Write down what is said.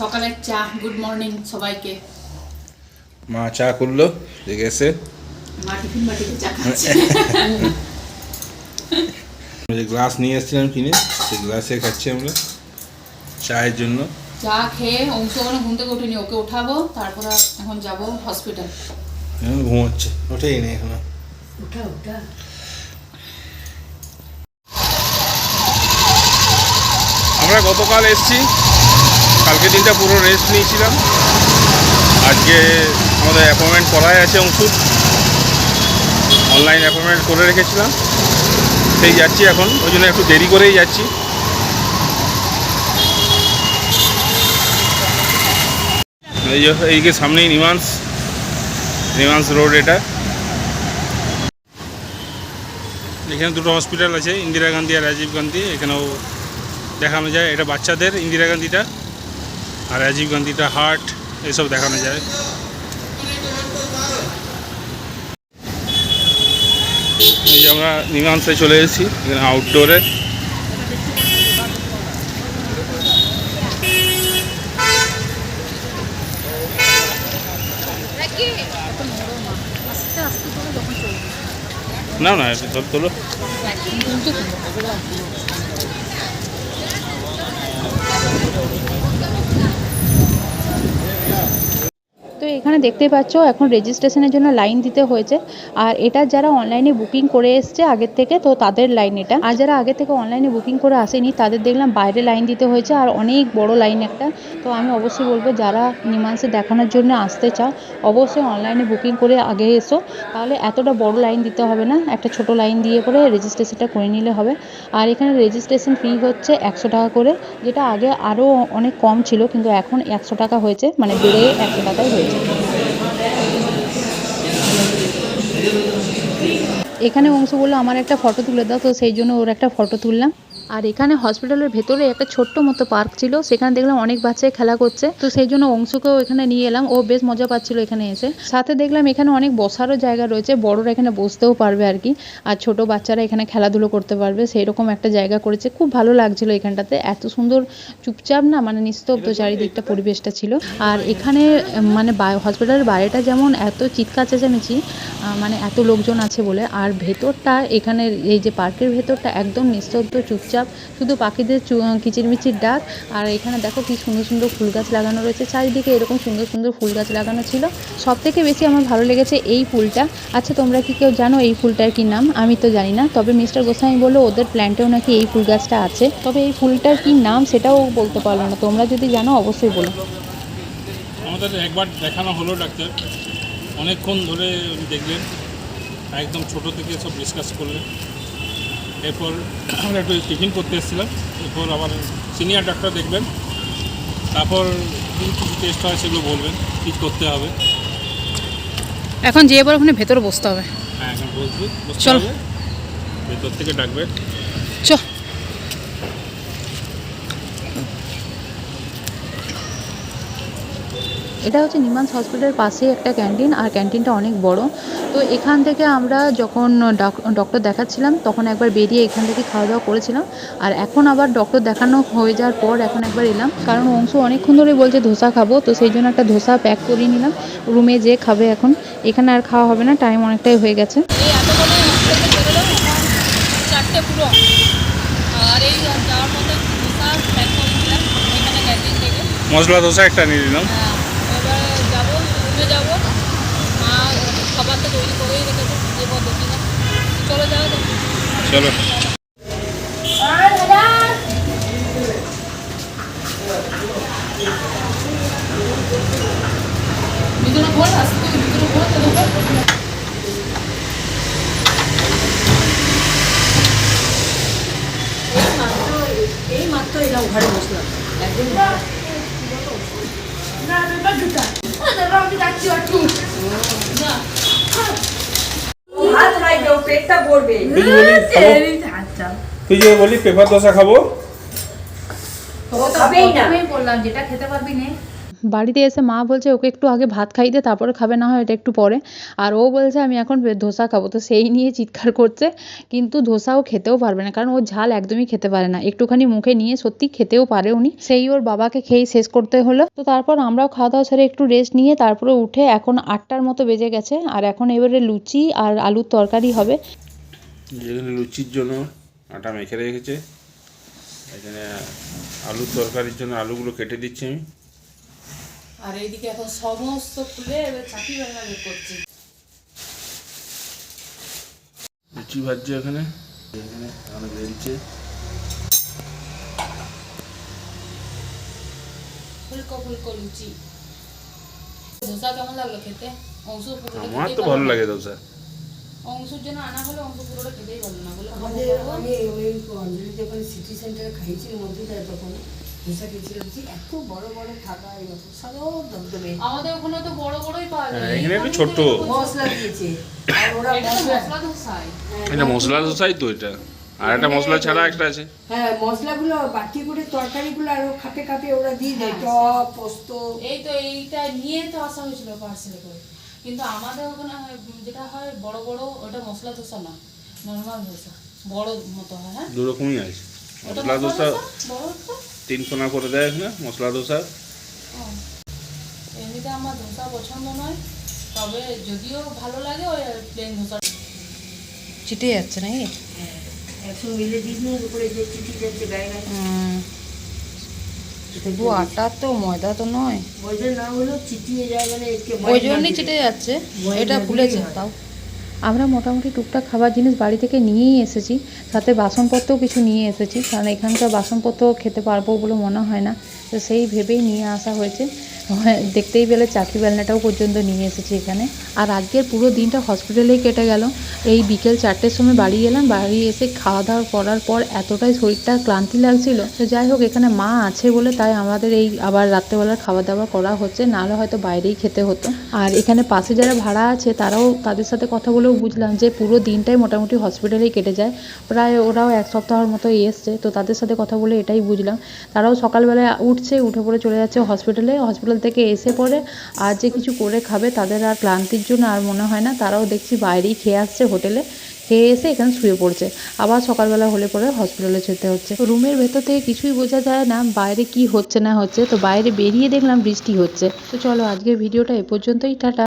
সকালের চা good morning সবাইকে। মা চা করল দেখে এসে মা টিফিন বাটিতে চা খাচ্ছে। আমরা যে গ্লাস নিয়ে এসেছিলাম কিনে সেই গ্লাসে খাচ্ছি আমরা চায়ের জন্য। চা খেয়ে অংশ ওখানে ঘুম থেকে উঠিনি ওকে উঠাবো তারপর এখন যাব হসপিটাল এখন ঘুমোচ্ছে। ওঠেই নেই এখনও। উঠা উঠা। আমরা গতকাল এসেছি কালকে দিনটা পুরো রেস্ট নিয়েছিলাম। আজকে আমাদের অ্যাপয়েন্টমেন্ট করাই আছে অংশুর অনলাইন অ্যাপয়েন্টমেন্ট করে রেখেছিলাম। সেই যাচ্ছি এখন। ওই জন্য একটু দেরি করেই যাচ্ছি। এই যে এইকে সামনেই নিমান্স। নিমান্স রোড এটা। এখানে দুটো হসপিটাল আছে, ইন্দিরা গান্ধী আর রাজীব গান্ধী। এখানেও দেখানো যায়। এটা বাচ্চাদের ইন্দিরা গান্ধীটা। আর রাজীব গান্ধীটা হার্ট, এসব দেখানো যায়। এই যে আমরা নিমান্সে চলে এসেছি, এখানে আউটডোরে না না এটা তোল- এখানে দেখতে পাচ্ছ, এখন রেজিস্ট্রেশনের জন্য লাইন দিতে হয়েছে। আর এটা যারা অনলাইনে বুকিং করে এসছে আগের থেকে, তো তাদের লাইন এটা। আর যারা আগে থেকে অনলাইনে বুকিং করে আসেনি, তাদের দেখলাম বাইরে লাইন দিতে হয়েছে, আর অনেক বড় লাইন একটা। তো আমি অবশ্যই বলব, যারা নিমান্সে দেখানোর জন্য আসতে চাও, অবশ্যই অনলাইনে বুকিং করে আগে এসো। তাহলে এতটা বড় লাইন দিতে হবে না, একটা ছোট লাইন দিয়ে করে রেজিস্ট্রেশনটা করে নিলে হবে। আর এখানে রেজিস্ট্রেশন ফি হচ্ছে একশো টাকা করে, যেটা আগে আরও অনেক কম ছিল, কিন্তু এখন একশো টাকা হয়েছে মানে বেড়ে একশো টাকাই হয়েছে। এখানে অংশ বলল আমার একটা ফটো তুলে দাও, তো সেই জন্য ওর একটা ফটো তুললাম। আর এখানে হসপিটালের ভেতরে একটা ছোট্ট মতো পার্ক ছিল, সেখানে দেখলাম অনেক বাচ্চাই খেলা করছে। তো সেই জন্য অংশকেও এখানে নিয়ে এলাম, ও বেশ মজা পাচ্ছিল এখানে এসে। সাথে দেখলাম এখানে অনেক বসারও জায়গা রয়েছে, বড়রা এখানে বসতেও পারবে আর কি। আর ছোট বাচ্চারা এখানে খেলাধুলো করতে পারবে সেই রকম একটা জায়গা করেছে। খুব ভালো লাগছিল এখানটাতে, এত সুন্দর চুপচাপ না মানে নিস্তব্ধ চারিদিকটা পরিবেশটা ছিল। আর এখানে মানে হসপিটালের বাইরেটা যেমন এত চিৎকার চেঁচামেচি মানে এত লোকজন আছে বলে, আর ভেতরটা এখানে এই যে পার্কের ভেতরটা একদম নিস্তব্ধ চুপচাপ, শুধু পাখিদের কিচিরমিচির ডাক। আর এখানে দেখো কি সুন্দর সুন্দর ফুল গাছ লাগানো রয়েছে। চারিদিকে এরকম সুন্দর সুন্দর ফুল গাছ লাগানো ছিল। সব থেকে বেশি আমার ভালো লেগেছে এই ফুলটা। আচ্ছা তোমরা কি কেউ জানো এই ফুলটার কি নাম? আমি তো জানি না। তবে মিস্টার গোসাই বলল, ওদের প্ল্যান্টেও নাকি এই ফুল গাছটা আছে। তবে এই ফুলটার কি নাম সেটাও বলতে পারল না। তোমরা যদি জানো, অবশ্যই বলো। আমাদের একবার দেখানো হলো ডাক্তার। অনেকক্ষণ ধরে দেখলেন। একদম ছোট থেকে সব ডিসকাস করলেন। এরপর আমরা একটু টিফিন করতে এসেছিলাম। এরপর আবার সিনিয়র ডাক্তার দেখবেন। তারপর কিছু টেস্ট হয় সেগুলো বলবেন কী করতে হবে। এখন যে এবার ওখানে ভেতরে বসতে হবে। হ্যাঁ এখন বসবে। বসতে চলো। হবে। ভেতর থেকে ডাকবে চ। এটা হচ্ছে নিমান্স হসপিটালের পাশে একটা ক্যান্টিন আর ক্যান্টিনটা অনেক বড়। তো এখান থেকে আমরা যখন ডক- ডক্টর দেখাচ্ছিলাম তখন একবার বেরিয়ে এখান থেকে খাওয়া দাওয়া করেছিলাম। আর এখন আবার ডক্টর দেখানো হয়ে যাওয়ার পর এখন একবার এলাম। কারণ অংশ অনেকক্ষণ ধরে বলছে ধোসা খাব। তো সেই জন্য একটা ধোসা প্যাক করিয়ে নিলাম। রুমে যেয়ে খাবে এখন। এখানে আর খাওয়া হবে না টাইম অনেকটাই হয়ে গেছে। চারটে পুরো। আর এই যাওয়ার প্যাক করে এখানে মশলা দোসা একটা নিয়ে দিলাম হ্যাঁ, এবার যাব রুমে যাব মা খাবারটা তৈরি করেই রেখেছে যে পদ্ধতি না চলো যাও চলো। ভিতরে বল আসতে ভিতরে বল তাহলে এই মাত্র এলাম ঘরে বসলাম। একদম। না ভাত খাই দাও পেটটা ভরবে তুই যে বলি খাব তুই যে বলি পেপার দোসা খাব? খাবেই না। বললাম যেটা খেতে পারবি নে। বাড়িতে এসে মা বলছে, ওকে একটু আগে ভাত খাই দে, তারপরে খাবে, না হয় এটা একটু পরে। আর ও বলছে, আমি এখন ধোসা খাব। তো সেই নিয়ে চিৎকার করছে, কিন্তু ধোসা ও খেতেও পারবে না, কারণ ও ঝাল একদমই খেতে পারে না। একটুখানি মুখে নিয়ে সত্যি খেতেও পারে উনি। সেই ওর বাবাকে খেয়ে শেষ করতে হলো। তো তারপর আমরাও খাওয়া দাওয়া সেরে একটু রেস্ট নিয়ে তারপরে উঠে এখন আটটার মতো বেজে গেছে, আর এখন এবারে লুচি আর আলুর তরকারি হবে। এখানে লুচির জন্য আটা মেখে রেখেছে, এখানে আলুর তরকারির জন্য আলুগুলো কেটে দিচ্ছি আমি। আর এইদিকে এখন সমস্ত খুলে এবার চাকি রান্না বের করছি। লুচি ভাজছে এখানে। এখানে এখানে বেলছে ফুলকো ফুলকো লুচি। ধোসা কেমন লাগল খেতে? অংশ আমার তো ভালো লাগে দোসা অংশুর জন্য আনা হলে অংশ পুরোটা খেতেই পারল না বলে আমাদের আমি ওই অঞ্জলি যখন সিটি সেন্টারে খাইছিল মধ্যে যায় তখন ধোসা খেয়েছিলাম যে এত বড় বড় থাকা এরকম সাদা দমদমে। আমাদের ওখানে তো বড় বড়ই পাওয়া যায়। এখানে একটু এইখানে ছোট্ট। তো দেখো মশলা দিয়েছে। আর ওরা মশলা মশলা ধোসাই। এটা মশলা দোসাই তো এটা। আর একটা মশলা ছাড়া একটা আছে। হ্যাঁ মশলাগুলো বাটি করে তরকারিগুলো আরও খাপে খাপে ওরা দিয়ে দেয়। টক পোস্ত। এই তো এইটা নিয়ে তো আসা হয়েছিল পার্সেলে করে। কিন্তু আমাদের ওখানে হয়, যেটা হয় বড় বড় ওটা মশলা ধোসা না। নর্মাল ধোসা। বড় মতো হয় হ্যাঁ? দু রকমই আছে মশলা দোসা বড় তিন কোনা করে দেয় এখানে মশলা দোসা ও। এমনিতে আমার ধোসা পছন্দ নয় তবে যদিও ভালো লাগে ওই প্লেন ধোসা। চিটে যাচ্ছে নাকি? একশো মিলে দিস না উপরে যে চিঠি যাচ্ছে গায়ে গায়ে। শুধু আটা তো ময়দা তো নয়। হলো চিটিয়ে যায় মানে ওই জন্যই চিটে যাচ্ছে এটা ফুলেছে তাও। আমরা মোটামুটি টুকটাক খাবার জিনিস বাড়ি থেকে নিয়েই এসেছি। সাথে বাসনপত্রও কিছু নিয়ে এসেছি। কারণ এখানকার বাসনপত্র খেতে পারব বলে মনে হয় না। তো সেই ভেবেই নিয়ে আসা হয়েছে। হ্যাঁ, দেখতেই পেলে চাকরি বেলনাটাও পর্যন্ত নিয়ে এসেছি এখানে। আর আজকের পুরো দিনটা হসপিটালেই কেটে গেল। এই বিকেল চারটের সময় বাড়ি এলাম, বাড়ি এসে খাওয়া দাওয়া করার পর এতটাই শরীরটা ক্লান্তি লাগছিল। তো যাই হোক, এখানে মা আছে বলে তাই আমাদের এই আবার রাত্রেবেলার খাওয়া দাওয়া করা হচ্ছে, নাহলে হয়তো বাইরেই খেতে হতো। আর এখানে পাশে যারা ভাড়া আছে, তারাও তাদের সাথে কথা বলেও বুঝলাম যে পুরো দিনটাই মোটামুটি হসপিটালেই কেটে যায়। প্রায় ওরাও এক সপ্তাহের মতো এসছে, তো তাদের সাথে কথা বলে এটাই বুঝলাম। তারাও সকালবেলায় উঠছে, উঠে পড়ে চলে যাচ্ছে হসপিটালে হসপিটাল থেকে এসে পরে আর যে কিছু করে খাবে তাদের আর ক্লান্তির জন্য আর মনে হয় না। তারাও দেখছি বাইরেই খেয়ে আসছে হোটেলে। খেয়ে এসে এখানে শুয়ে পড়ছে। আবার সকালবেলা হলে পরে হসপিটালে যেতে হচ্ছে। রুমের ভেতর থেকে কিছুই বোঝা যায় না। বাইরে কি হচ্ছে না হচ্ছে। তো বাইরে বেরিয়ে দেখলাম বৃষ্টি হচ্ছে। তো চলো আজকের ভিডিওটা এ পর্যন্তই। টাটা।